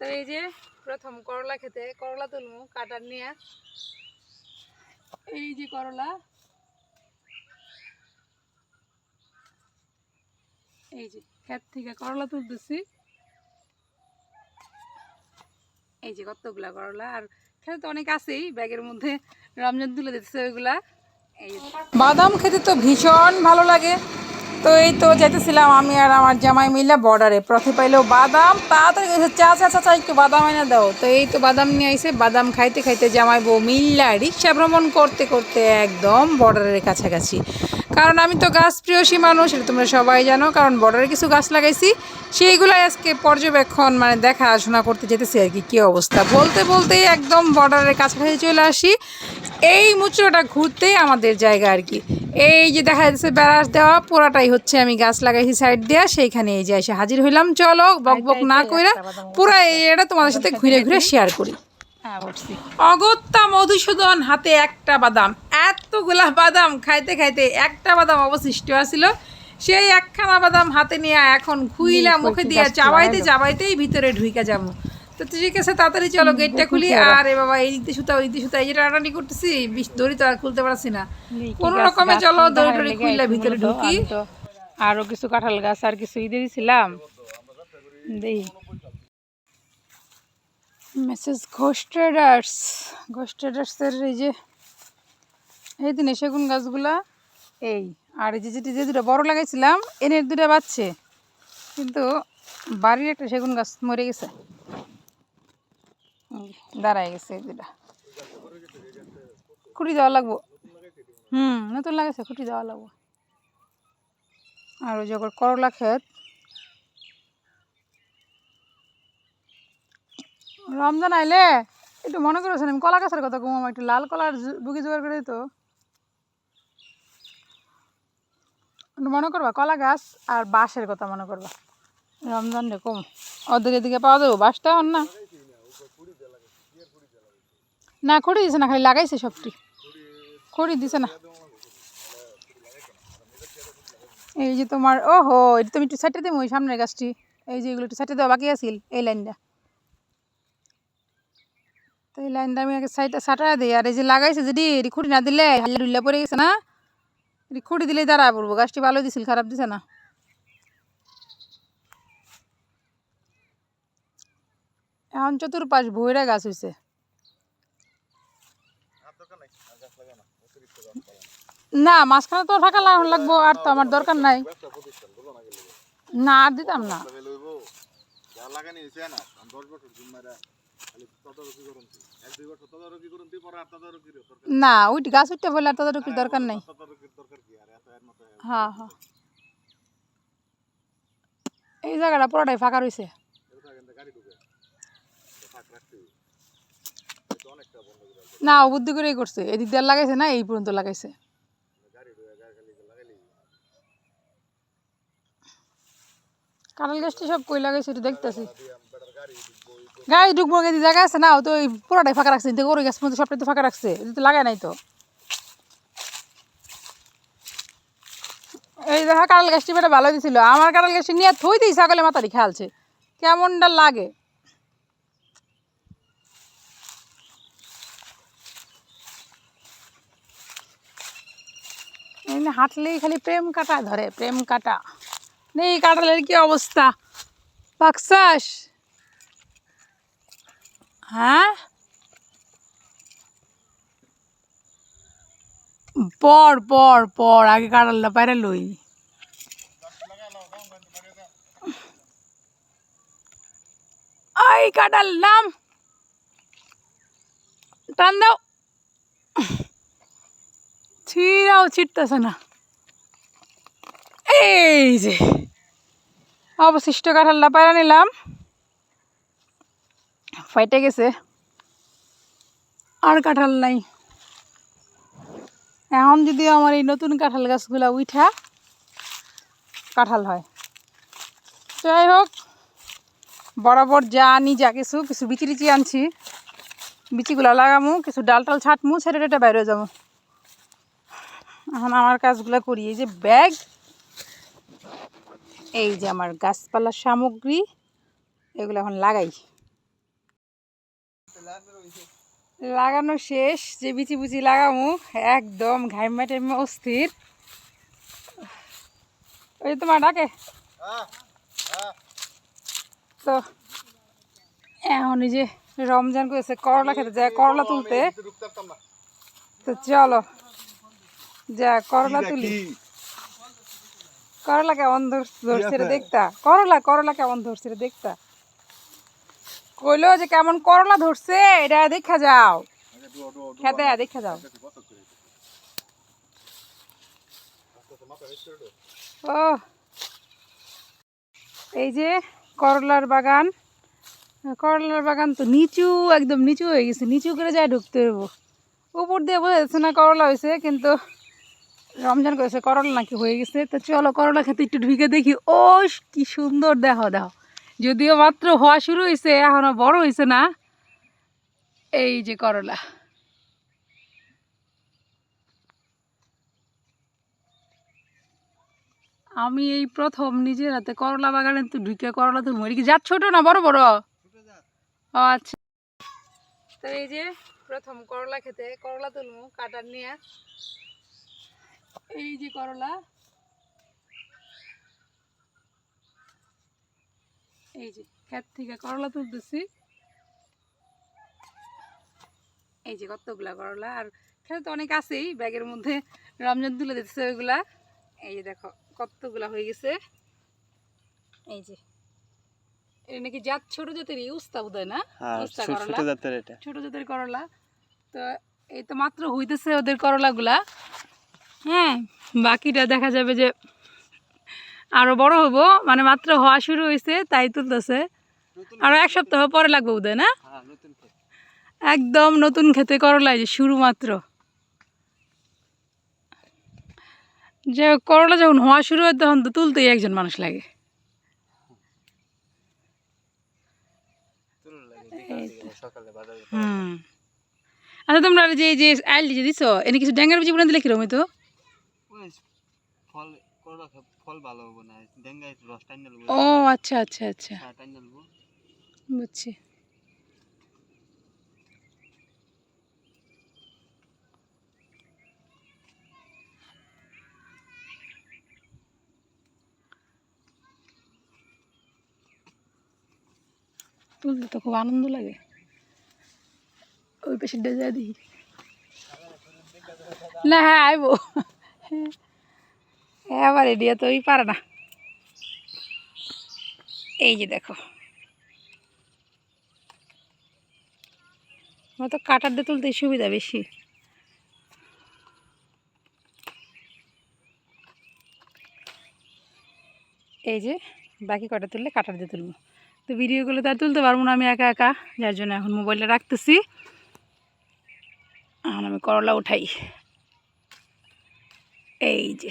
তো এই যে প্রথম করলা খেতে, করলা তুলমু, কাটার নিয়ে। এই যে করলা। এই যে ক্ষেত থেকে করলা তুলতেছি। এই যে কতগুলা করলা, আর খেতে তো অনেক আছেই, ব্যাগের মধ্যে রমজান তুলে দিতেছে ওইগুলা। এই বাদাম খেতে তো ভীষণ ভালো লাগে। তো এই তো যেতেছিলাম আমি আর আমার জামাই মিলে বর্ডারে প্রথমে পাইলো বাদাম, তাড়াতাড়ি গেছে চা চা চা চা, একটু বাদাম এনে দাও। তো এই তো বাদাম নিয়ে আইসে বাদাম খাইতে খাইতে জামাই বউ মিল্লা রিক্সা ভ্রমণ করতে করতে একদম বর্ডারের কাছাকাছি। কারণ আমি তো গাছ প্রিয়সী মানুষ, এটা তোমরা সবাই জানো, কারণ বর্ডারে কিছু গাছ লাগাইছি। সেইগুলো আজকে পর্যবেক্ষণ মানে দেখাশোনা করতে যেতেছি আর কি, কী অবস্থা। বলতে বলতেই একদম বর্ডারের কাছাকাছি চলে আসি। এই মুচড়োটা ঘুরতেই আমাদের জায়গা আর কি। এই যে দেখা যাচ্ছে বেড়াস দেওয়া পুরাটাই হচ্ছে আমি গাছ লাগাইছি সাইড দেওয়া সেইখানে এই যে এসে হাজির হইলাম। চলো বক বক না কইরা পুরা এটা তোমাদের সাথে ঘুরে ঘুরে শেয়ার করি। অগত্যা মধুসূদন হাতে একটা বাদাম এতগুলা বাদাম খাইতে খাইতে একটা বাদাম অবশিষ্ট আছিল। সেই একখানা বাদাম হাতে নিয়ে এখন খুইলা মুখে দিয়ে চাবাইতে চাবাইতেই ভিতরে ঢুইকা যাব। তো ঠিক আছে তাড়াতাড়ি চলো গেটটা খুলি। আর এ বাবা এই সুতা ওই সুতা এই যে টানাটানি করতেছি দড়ি তো আর খুলতে পারছি না। কোনো রকমে চলো দড়ি টড়ি খুললে ভিতরে ঢুকি। আরও কিছু কাঁঠাল গাছ আর কিছু দিছিলাম। দেই। মেসেজ ঘোষ ট্রেডার্স ঘোষ ট্রেডার্সের এই যে এই দিনে সেগুন গাছগুলা এই আর এই যে যেটি যে দুটো বড় লাগাইছিলাম এনের দুটো বাচ্চে কিন্তু বাড়ির একটা সেগুন গাছ মরে গেছে। দাঁড়ায় গেছে দুটা খুঁটি দেওয়া লাগবো? হুম, নতুন লাগাইছে, খুঁটি দেওয়া লাগবো। আর ওই করলা ক্ষেত। রমজান আইলে, একটু মনে করেছেন, আমি কলা গাছের কথা কম একটু লাল কলার বুকি জোগাড় করে তো মনে করবা, কলা গাছ আর বাঁশের কথা মনে করবা। রমজান রে কম। ওদের এদিকে পাওয়া যাব বাঁশটা না। না খড়ি দিছে না, খালি লাগাইছে সবটি। খড়ি দিছে না। এই যে তোমার ও হো এটা তুমি একটু সাইডে দেবো ওই সামনের গাছটি। এই যে এগুলো একটু সাইডে দেওয়া বাকি আছিল, এই লাইনটা। তো এই লাইনটা আমি আগে সাইডটা সাটা দিই। আর এই যে লাগাইছে যদি খুঁটি না দিলে, হাল্লা ডুল্লা পড়ে গেছে না? খুঁটি দিলেই দাঁড়া পড়ব, গাছটি ভালো দিছিল, খারাপ দিছে না। এখন চতুর্পাশ ভৈরা গাছ হয়েছে না, মাঝখানে তো লাগ- লাগবো, আর তো আমার দরকার নাই। না, আর দিতাম না। না ওই গাছ উঠতে বললে আর তদারকির দরকার নাই। হ্যাঁ হ্যাঁ। এই জায়গাটা পুরোটাই ফাঁকা রয়েছে ফাঁক। না বুদ্ধি করেই করছে। এদিক দিয়ে লাগাইছে না, এই পর্যন্ত লাগাইছে গাড়ি ঢুকে গাড়ি খালি লাগাইলি কাঁঠাল গাছটি সব কই লাগাইছে একটু দেখতেছি। গাড়ি ঢুকবো এদিকে জায়গা আছে না তো ওই পুরোটাই ফাঁকা রাখছে কিন্তু ওই গাছ মধ্যে সবটাই তো ফাঁকা রাখছে তো লাগায় নাই তো। এই দেখা কাঁঠাল গাছটি বেটা ভালো দিছিল। আমার কাঁঠাল গাছটি নিয়ে থই দিই ছাগলে মাথারি খেয়ালছে কেমনটা লাগে? হাঁটলেই খালি প্রেম কাটা ধরে, প্রেম কাটা। নেই, কাঁঠালের কি অবস্থা? বাক্সাস? হ্যাঁ? পর পর পর, আগে কাঁঠালটা পাইরে লই। আই, কাঁঠাল, নাম। টান দাও। ছিঁড়াও ছিটতেছে না। এই যে, অবশিষ্ট কাঁঠালটা পায়রা নিলাম। ফাইটে গেছে। আর কাঁঠাল নাই। এখন যদি আমার এই নতুন কাঁঠাল গাছগুলা উঠা কাঁঠাল হয়। যাই হোক, বরাবর যা আনি যা কিছু কিছু বিচি টিচি আনছি। বিচিগুলা লাগামু, কিছু ডাল টাল ছাটমু, ছেড়ে টেটে বাইরে যাব। এখন আমার কাজগুলো করি। এই যে ব্যাগ এই যে আমার গাছপালা সামগ্রী এগুলো এখন লাগাই। লাগানো শেষ যে বিচি বুচি লাগামু একদম ঘাইমা টাইমা অস্থির। ওই তোমার ডাকে? তো এখন এই যে রমজান করেছে করলা খেতে যায় করলা তুলতে। তো চলো যা করলা তুলি। করলা কেমন ধরছে রে দেখতা? করলা করলা কেমন ধরছে রে দেখতা? কইলো যে কেমন করলা ধরছে এটা দেখা যাও। খেতে দেখা যাও। ও এই যে করলার বাগান। করলার বাগান তো নিচু একদম নিচু হয়ে গেছে। নিচু করে যায় ঢুকতে হইব। উপর দিয়ে বোঝা যাচ্ছে না করলা হয়েছে কিন্তু রমজান করেছে, করলা নাকি হয়ে গেছে। তো চলো করলা খেতে একটু ঢুকে দেখি। ও কি সুন্দর, দেখো দেখো। যদিও মাত্র হওয়া শুরু হয়েছে, এখনও বড় হয়েছে না। এই যে করলা। আমি এই প্রথম নিজের হাতে করলা বাগানে তো ঢুকে করলা তো মরি কি ছোট না, বড় বড়। ও আচ্ছা। তো এই যে প্রথম করলা খেতে, করলা তুলমু, কাটার নিয়ে। এই যে করলা। এই যে ক্ষেত থেকে করলা তুলতেছি। এই যে কতগুলা করলা আর খেতে তো অনেক আছেই ব্যাগের মধ্যে রমজান তুলে দিতেছে ওইগুলা। এই যে দেখো কতগুলা হয়ে গেছে। এই যে এটা নাকি জাত ছোট জাতেরই উস্তা বোধ না? হ্যাঁ উস্তা করলা। ছোট জাতের করলা। তো এই তো মাত্র হইতেছে ওদের করলাগুলা। হ্যাঁ বাকিটা দেখা যাবে যে আরও বড় হব। মানে মাত্র হওয়া শুরু হয়েছে তাই তুলতেছে। আরও এক সপ্তাহ পরে লাগবে হয় না? হ্যাঁ। একদম নতুন খেতে করলা যে শুরু মাত্র। যে করলা যখন হওয়া শুরু হয় তখন তো তুলতেই একজন মানুষ লাগে। হুম। আচ্ছা তোমরা যে যে আইল যে দিছো এনে কিছু ড্যাঙ্গার বিজি বলে দিলে কিরম তো ফল করলা খা- ফল ভালো হব না। ডেঙ্গাই রস টাইন নেব ও আচ্ছা আচ্ছা আচ্ছা। টাইন নেব বুঝছি। তুলতে তো খুব আনন্দ লাগে। ওই পাশে যা দিই না হ্যাঁ আইব। এবার এডিয়া তো ওই পারে না। এই যে দেখো। তো কাটার দিয়ে তুলতে সুবিধা বেশি। এই যে বাকি কটা তুললে কাটার দিয়ে তুলবো। তো ভিডিওগুলো তো আর তুলতে পারব না আমি একা একা, যার জন্য এখন মোবাইলটা রাখতেছি। এখন আমি করলা উঠাই। এই যে